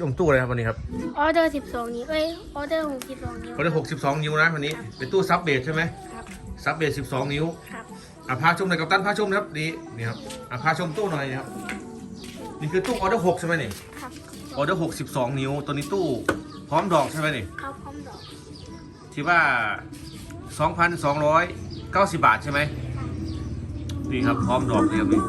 ชมตู้อะไรครับวันนี้ครับออเดอร์12นิ้วเอ้ยออเดอร์62นิ้วเขาได้62นิ้วนะวันนี้ เป็นตู้ซับเบสใช่ไหมครับซับเบส12นิ้วครับอะพาชมหน่อยกับตันพาชมนะครับนี่นี่ครับอะพาชมตู้หน่อยนะครับนี่คือตู้ออเดอร์6ใช่ไหมนี่ครับออเดอร์6 12นิ้วตัวนี้ตู้พร้อมดอกใช่ไหมนี่เข้าพร้อมดอกที่ว่า2,290บาทใช่ไหมนี่ครับพร้อมดอกเลยครับนี่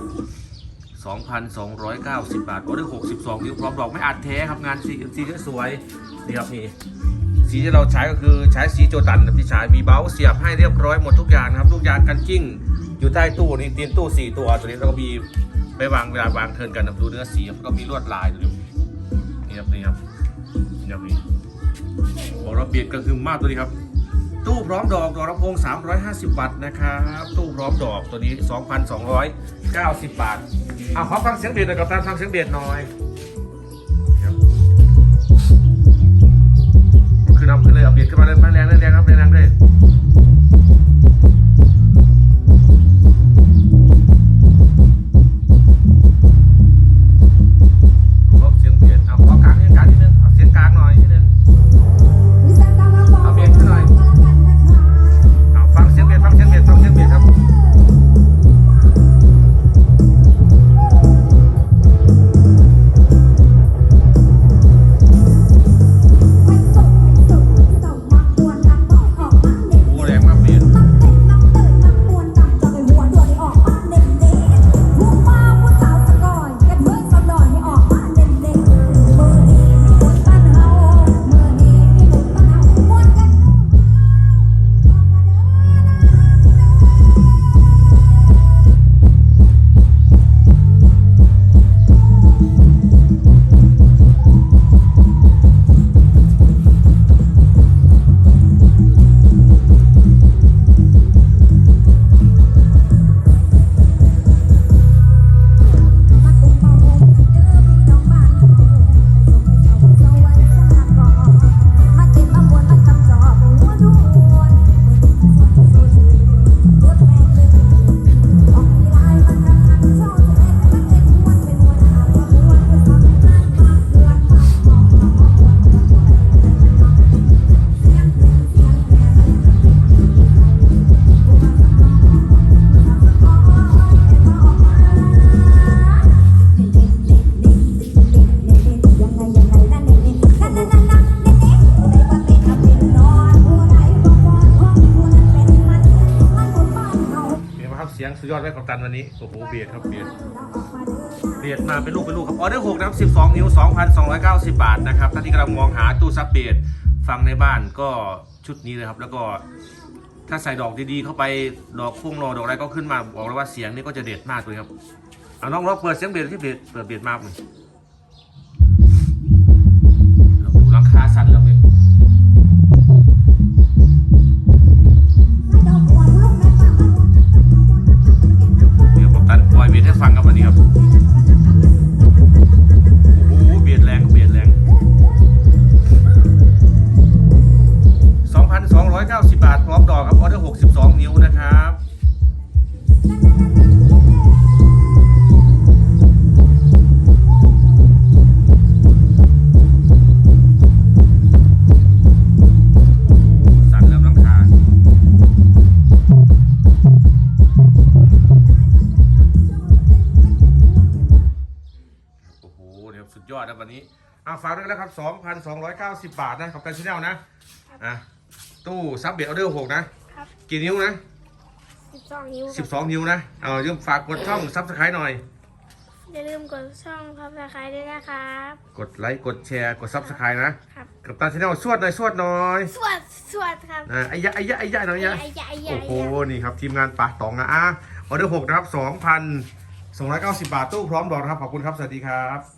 2,290 บาทออเดอร์62นิ้วพร้อมดอกไม่อัดแท้ครับงานสีสีสวยนี่ครับนี่สีที่เราใช้ก็คือใช้สีโจตันนะพี่ชายมีเบ้าเสียบให้เรียบร้อยหมดทุกอย่างนะครับลูกยางกันกิ้ง อยู่ใต้ตู้นี่เตียนตู้สี่ตัวตัวนี้แล้วก็มีไปวางเวลาวางเทินกันนะดูเนื้อสีครับก็มีลวดลายตัวนี้นี่ครับนี่ครับนี่ครับนี่บอกเราเบียดก็คือมากตัวนี้ครับ ตู้พร้อมดอกดอกลำโพง 350 วัตต์นะครับ ตู้พร้อมดอกตัวนี้ 2,290 บาทอะขอฟังเสียงเบียดหน่อยกับตามฟังเสียงเบียดหน่อยครับขึ้นเอาขึ้นเลยเอาเบียดขึ้นมาเลยแรงแรงแรงครับแรงแรงเลยดูครับเสียงเบียดเอาขอกลางนิดกลางนิดนึงเอาเสียงกลางหน่อยนิดนึง เสียงสุดยอดไว้ของตันวันนี้ โอ้โห เบียดครับ เบียด เบียดมาเป็นลูกเป็นลูกครับ ออเดอร์หกนะครับ12นิ้ว2,290บาทนะครับ ถ้าที่กำลังมองหาตู้ซับเบียดฟังในบ้านก็ชุดนี้เลยครับ แล้วก็ถ้าใส่ดอกดีๆเข้าไป ดอกพุ่งรอดอกอะไรก็ขึ้นมา บอกเลยว่าเสียงนี่ก็จะเด็ดมากเลยครับ เอาน้องลอเปิดเสียงเบียดที่เบียดเปิดเบียดมากเลยดูหลังคาสั่นแล้วเบียด บียดให้ฟังครับวันนี้ครับ โอ้โหเบียดแรงเบียดแรง 2,290 บาท พร้อมดอกครับ ออเดอร์ 62 นิ้วนะครับ ยวสุดยอดนะวันนี้อ่าฝากด้วยกันแล้วครับ 2,290 บาทนะกับการชแนลนะอะตู้ซับเบียดออเดอร์6นะครับ กี่นิ้วนะ12นิ้วครับ12 นิ้วนะเอายืมฝากกดช่องซับสไครต์หน่อย อย่าลืมกดช่องพับสไครต์ด้วยนะครับ กดไลค์กดแชร์กดซับสไครต์นะครับ กับตันชแนลสวดหน่อยสวดหน่อยสวัสดสวัสดครับอ่าไอ้ยะไอ้ยะไอ้ยะหน่อยยะ ไอ้ใหญ่ใหญ่โอ้โห นี่ครับ ทีมงานปากตองนะอะออเดอร์6นะครับ2,290บาท ตู้พร้อมดอกนะครับ ขอบคุณครับ สวัสดีครับ